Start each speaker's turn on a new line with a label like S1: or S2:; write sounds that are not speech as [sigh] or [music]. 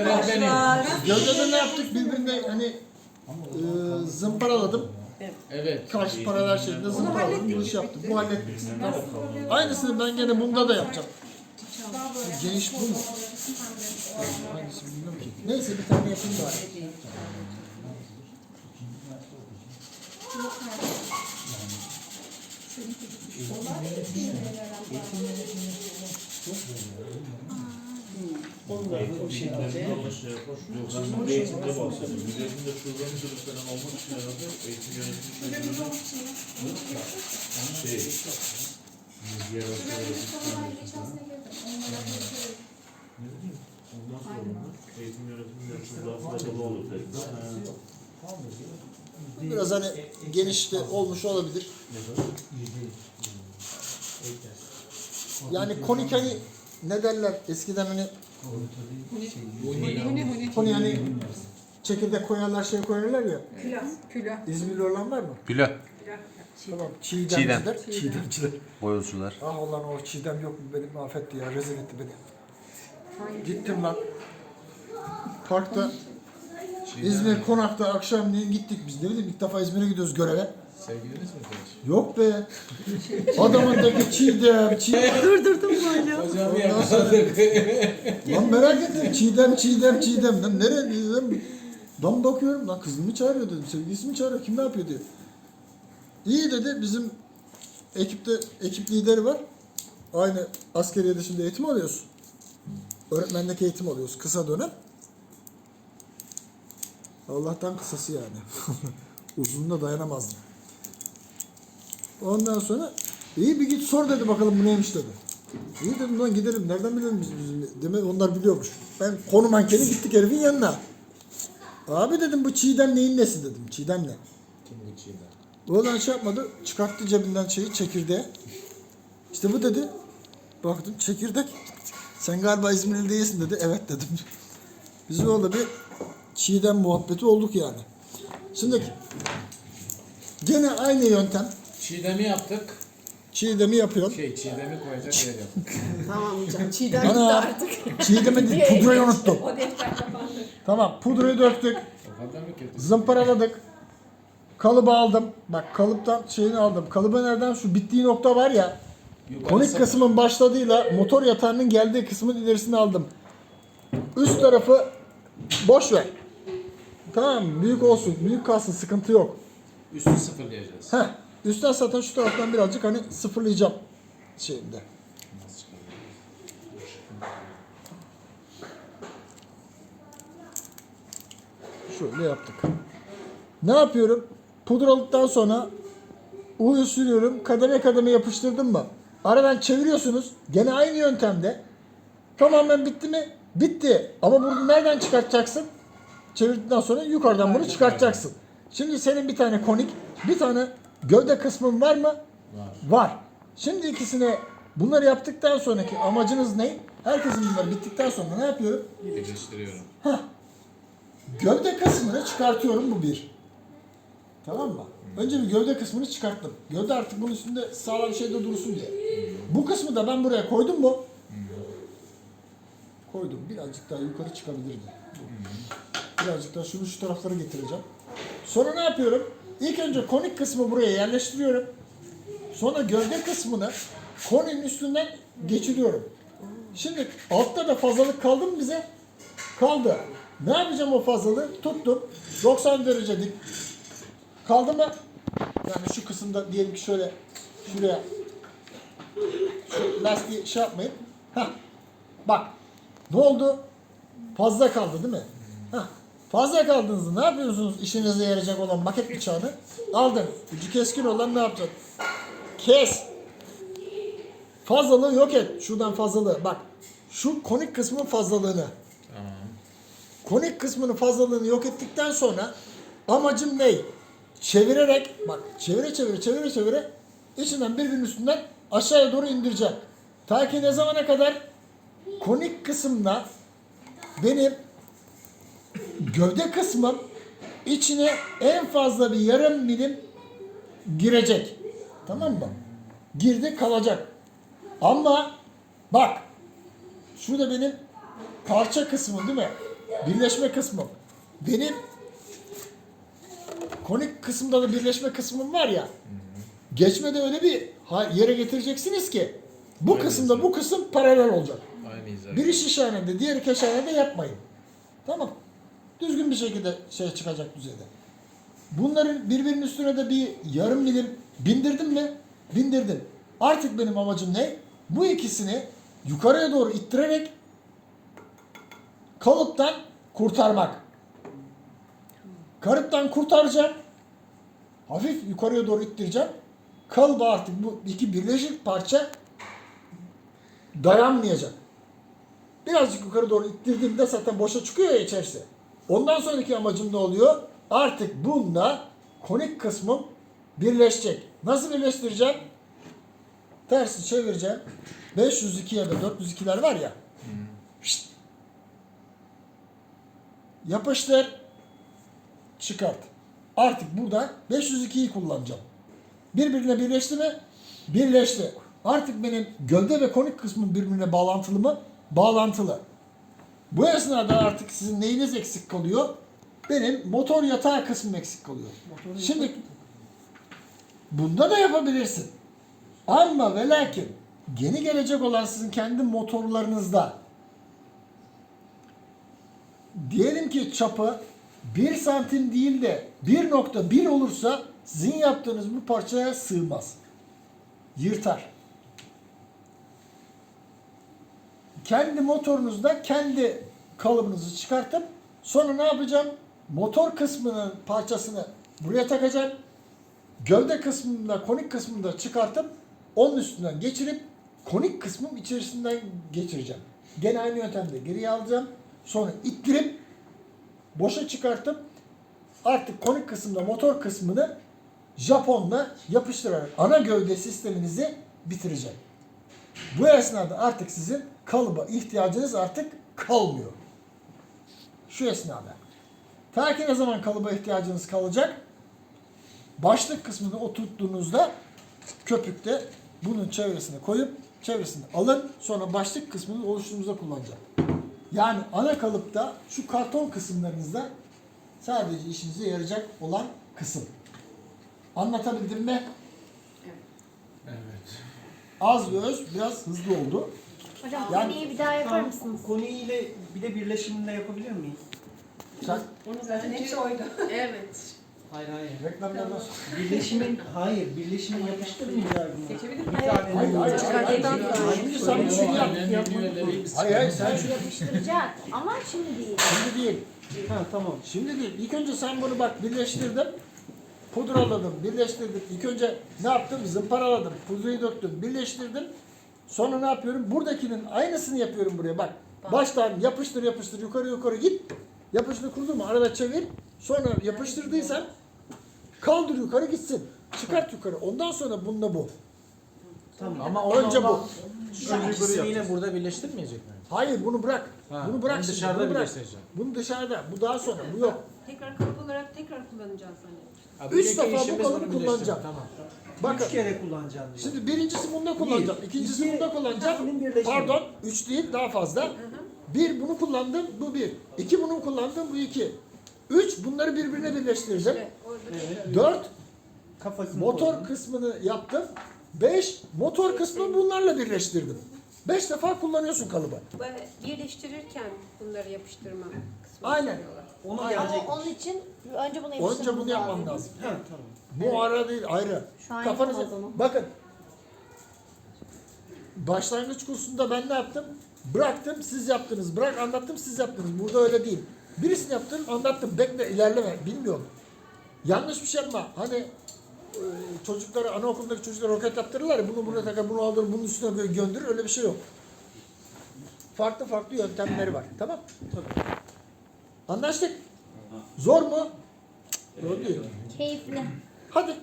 S1: öğretmenim.
S2: Gövdede ne yaptık? Birbirine hani e, zımparaladım.
S1: Evet.
S2: Karşı paralel şeklinde zımparaladım. Bu işi yaptım. Bu hallettik. Tamam. Aynısını ben gene bunda da yapacağım. Geniş bu mu? Hangisi bilmiyorum ki. Neyse bir tane yapayım bari.
S3: Ben eğitimde bahsediyorum. Eğitimde şube müdürü falan olmak için herhalde eğitim yönetimi şubesi şey, bilgiye Ondan sonra eğitim yönetimi. Ha.
S2: Biraz hani geniş de olmuş olabilir. Yani konik hani ne derler eskiden hani koni hani çekirdek koyarlar şey koyarlar ya.
S4: Külah. Külah.
S2: İzmirli olan var mı?
S5: Gülo.
S2: Tamam. Çiğdemciler. Çiğdemciler.
S5: Boyozcular.
S2: Ah ulan o çiğdem yok mu beni mahvetti ya rezil etti beni. Gittim lan. Parkta İzmir Konak'ta akşamleyin gittik biz ne bileyim ilk defa İzmir'e gidiyoruz göreve.
S1: Sevgiliniz mi genç?
S2: Yok be. Adamındaki çiğdem, çiğdem.
S4: Durdurdum böyle.
S1: Hocamı yakaladık.
S2: Lan merak ettim. Çiğdem, çiğdem, çiğdem. Lan nereye dedim. Dam bakıyorum. Lan kızını mı çağırıyor dedim. Sevgilisi mi çağırıyor? Kim ne yapıyor diyor. İyi dedi. Bizim ekipte ekip lideri var. Aynı askeriyede şimdi eğitim alıyoruz. Öğretmenlik eğitim alıyoruz. Kısa dönem. Allah'tan kısası yani. [laughs] Uzunluğuna dayanamazdım. Ondan sonra iyi bir git sor dedi bakalım bu neymiş dedi. İyi dedim lan gidelim. Nereden bilelim biz bizim? Demek onlar biliyormuş. Ben konu mankeni gittik herifin yanına. Abi dedim bu Çiğdem neyin nesi dedim. Çiğdem ne?
S1: Kim bu çiğdem?
S2: Oradan şey yapmadı. Çıkarttı cebinden şeyi çekirdeği. İşte bu dedi. Baktım çekirdek. Sen galiba İzmirli değilsin dedi. Evet dedim. Biz orada bir Çiğdem muhabbeti olduk yani. Şimdi gene aynı yöntem.
S1: Çiğdemi yaptık.
S2: Çiğdem'i yapıyorum.
S1: Şey çiğdemi koyacak yer yaptık. [laughs]
S4: Tamam hocam. Çiğdem gitti
S2: Ana
S4: artık.
S2: Çiğdem'i değil [laughs] pudrayı unuttum.
S4: O defter kapandı.
S2: Tamam pudrayı döktük.
S1: O kadar mı kötü?
S2: Zımparaladık. Kalıbı aldım. Bak kalıptan şeyini aldım. Kalıbı nereden? Şu bittiği nokta var ya.
S1: Yukarı
S2: Konik
S1: sapı-
S2: kısmın başladığıyla motor yatağının geldiği kısmın ilerisini aldım. Üst tarafı boş ver. Tamam mı? Büyük olsun. Büyük kalsın. Sıkıntı yok.
S1: Üstü sıfırlayacağız.
S2: Heh. Üstten zaten şu taraftan birazcık hani sıfırlayacağım şeyinde. Şöyle yaptık. Ne yapıyorum? Pudralıktan sonra U'yu sürüyorum. Kademe kademe yapıştırdım mı? Aradan çeviriyorsunuz. Gene aynı yöntemde. Tamamen bitti mi? Bitti. Ama bunu nereden çıkartacaksın? Çevirdikten sonra yukarıdan bunu çıkartacaksın. Şimdi senin bir tane konik, bir tane gövde kısmın var mı?
S1: Var.
S2: Var. Şimdi ikisine bunları yaptıktan sonraki amacınız ne? Herkesin bunları bittikten sonra ne yapıyorum?
S1: Birleştiriyorum.
S2: Gövde kısmını çıkartıyorum bu bir. Tamam mı? Önce bir gövde kısmını çıkarttım. Gövde artık bunun üstünde sağlam bir şey de dursun diye. Bu kısmı da ben buraya koydum mu? Koydum. Birazcık daha yukarı çıkabilirdi. Birazcık daha şunu şu taraflara getireceğim. Sonra ne yapıyorum? İlk önce konik kısmı buraya yerleştiriyorum. Sonra gövde kısmını koninin üstünden geçiriyorum. Şimdi altta da fazlalık kaldı mı bize? Kaldı. Ne yapacağım o fazlalığı? Tuttum. 90 derece dik. Kaldı mı? Yani şu kısımda diyelim ki şöyle şuraya şu lastiği şey yapmayın. Hah. Bak. Ne oldu? Fazla kaldı değil mi? Hah. Fazla kaldığınızda ne yapıyorsunuz işinize yarayacak olan maket bıçağını? Aldın. Ucu keskin olan ne yapacaksın? Kes. Fazlalığı yok et. Şuradan fazlalığı. Bak. Şu konik kısmın fazlalığını.
S1: Tamam.
S2: Konik kısmının fazlalığını yok ettikten sonra amacım ne? Çevirerek, bak çevire çevire çevire çevire içinden birbirinin üstünden aşağıya doğru indireceğim. Ta ki ne zamana kadar? Konik kısımda benim gövde kısmım içine en fazla bir yarım milim girecek. Tamam mı? Girdi kalacak. Ama bak şurada benim parça kısmı değil mi? birleşme kısmım. Benim konik kısımda da birleşme kısmım var ya. Geçmede öyle bir yere getireceksiniz ki bu
S1: Aynı
S2: kısımda
S1: hizaya.
S2: bu kısım paralel olacak.
S1: Aynı hizaya.
S2: Biri şişhanede, diğeri keşhanede yapmayın. Tamam. Düzgün bir şekilde şey çıkacak düzeyde. Bunların birbirinin üstüne de bir yarım milim bindirdim mi? Bindirdim. Artık benim amacım ne? Bu ikisini yukarıya doğru ittirerek kalıptan kurtarmak. Kalıptan kurtaracağım. Hafif yukarıya doğru ittireceğim. Kalıba artık bu iki birleşik parça dayanmayacak. Birazcık yukarı doğru ittirdiğimde zaten boşa çıkıyor ya içerisi. Ondan sonraki amacım ne oluyor? Artık bununla konik kısmım birleşecek. Nasıl birleştireceğim? Tersi çevireceğim. 502'ye ve 402'ler var ya. Şşt. Yapıştır. Çıkart. Artık burada 502'yi kullanacağım. Birbirine birleşti mi? Birleşti. Artık benim gövde ve konik kısmım birbirine bağlantılı mı? Bağlantılı. Bu esnada artık sizin neyiniz eksik kalıyor? Benim motor yatağı kısmım eksik kalıyor. Şimdi bunda da yapabilirsin. Ama ve lakin yeni gelecek olan sizin kendi motorlarınızda diyelim ki çapı 1 santim değil de 1.1 olursa sizin yaptığınız bu parçaya sığmaz. Yırtar. Kendi motorunuzda kendi kalıbınızı çıkartıp sonra ne yapacağım? Motor kısmının parçasını buraya takacağım. Gövde kısmında, konik kısmında çıkartıp onun üstünden geçirip konik kısmın içerisinden geçireceğim. Gene aynı yöntemde geriye alacağım. Sonra ittirip boşa çıkartıp artık konik kısımda motor kısmını Japonla yapıştırarak ana gövde sisteminizi bitireceğim. Bu esnada artık sizin kalıba ihtiyacınız artık kalmıyor. Şu esnada. Ta ki ne zaman kalıba ihtiyacınız kalacak? Başlık kısmını oturttuğunuzda köpükte bunun çevresine koyup çevresini alın sonra başlık kısmını oluşturduğunuzda kullanacağım. Yani ana kalıpta şu karton kısımlarınızda sadece işinize yarayacak olan kısım. Anlatabildim mi?
S1: Evet.
S2: Az ve öz biraz hızlı oldu.
S5: Hocam
S2: Yani-
S5: konuyu bir daha yapar mısınız?
S6: Konuyu ile bir de birleşiminde yapabilir miyiz?
S2: Sen
S4: Onu zaten hepsi oydu. [laughs]
S7: Evet.
S6: Hayır hayır.
S2: reklamlardan sonra.
S6: Birleşimin, hayır, birleşimi yapıştırmayacağız mı?
S4: Seçebilir
S6: Bir
S4: miyim?
S6: tane
S2: Hayır, hayır, hayır,
S4: Çıkarttıktan
S2: hayır.
S4: sonra.
S2: Şimdi sen bir şey yap. Hayır hayır sen şunu
S5: Yapıştıracak ama şimdi değil.
S2: Şimdi değil.
S6: Ha tamam.
S2: Şimdi değil. İlk önce sen bunu bak birleştirdim. Pudraladım, birleştirdim. İlk önce ne yaptım? Zımparaladım. Pudrayı döktüm, birleştirdim. Sonra ne yapıyorum? Buradakinin aynısını yapıyorum buraya bak. Baştan yapıştır yapıştır yukarı yukarı git. Yapıştır kurdu mu? Arada çevir. Sonra yapıştırdıysan kaldır yukarı gitsin. Çıkart yukarı. Ondan sonra bununla bu.
S6: Tamam.
S2: Ama önce bu.
S1: Şu ikisini yine burada birleştirmeyecek mi?
S2: Hayır bunu bırak.
S1: Ha,
S2: bunu bırak şimdi.
S1: dışarıda
S2: bunu bırak.
S1: birleştireceğim.
S2: Bunu dışarıda. Bu daha sonra. Bu yok.
S4: Tekrar kalıp olarak tekrar kullanacağız hani.
S1: Ha,
S2: Üç defa bu kalıbı kullanacağım.
S1: Tamam.
S2: Bakın.
S6: Üç kere kullanacağım diyor.
S2: Şimdi birincisi bunda kullanacağım.
S6: Bir,
S2: ikincisi
S6: iki,
S2: bunda kullanacağım.
S6: ikisinin birleşimi.
S2: Pardon. Üç değil daha fazla. Bir bunu kullandım. Bu bir. İki bunu kullandım. Bu iki. Üç bunları birbirine birleştireceğim.
S4: Evet, orada
S6: Evet.
S4: tekrar.
S2: Dört
S6: Kafasını
S2: motor
S6: koydum.
S2: kısmını yaptım. Beş motor kısmını bunlarla birleştirdim. Beş defa kullanıyorsun kalıbı.
S7: Birleştirirken bunları yapıştırma kısmı.
S2: Aynen.
S6: Onu
S5: Ama
S6: gelecek.
S5: onun için önce bunu
S2: Önce
S5: yapıştırmamız
S2: bunu yapman lazım.
S6: Ha tamam.
S2: Bu ara değil ayrı.
S5: Şu an
S2: Kafanızı bakın. Başlangıç kursunda ben ne yaptım? Bıraktım siz yaptınız. Bırak anlattım siz yaptınız. Burada öyle değil. Birisini yaptın anlattım. Bekle ilerleme. Bilmiyorum. Yanlış bir şey yapma. Hani e, çocuklara anaokulundaki çocuklara roket yaptırırlar ya bunu buna takar bunu alır bunun üstüne böyle gönderir öyle bir şey yok. Farklı farklı yöntemleri var. Tamam? Anlaştık. Zor mu? Zor değil.
S5: Keyifli.
S2: Hadi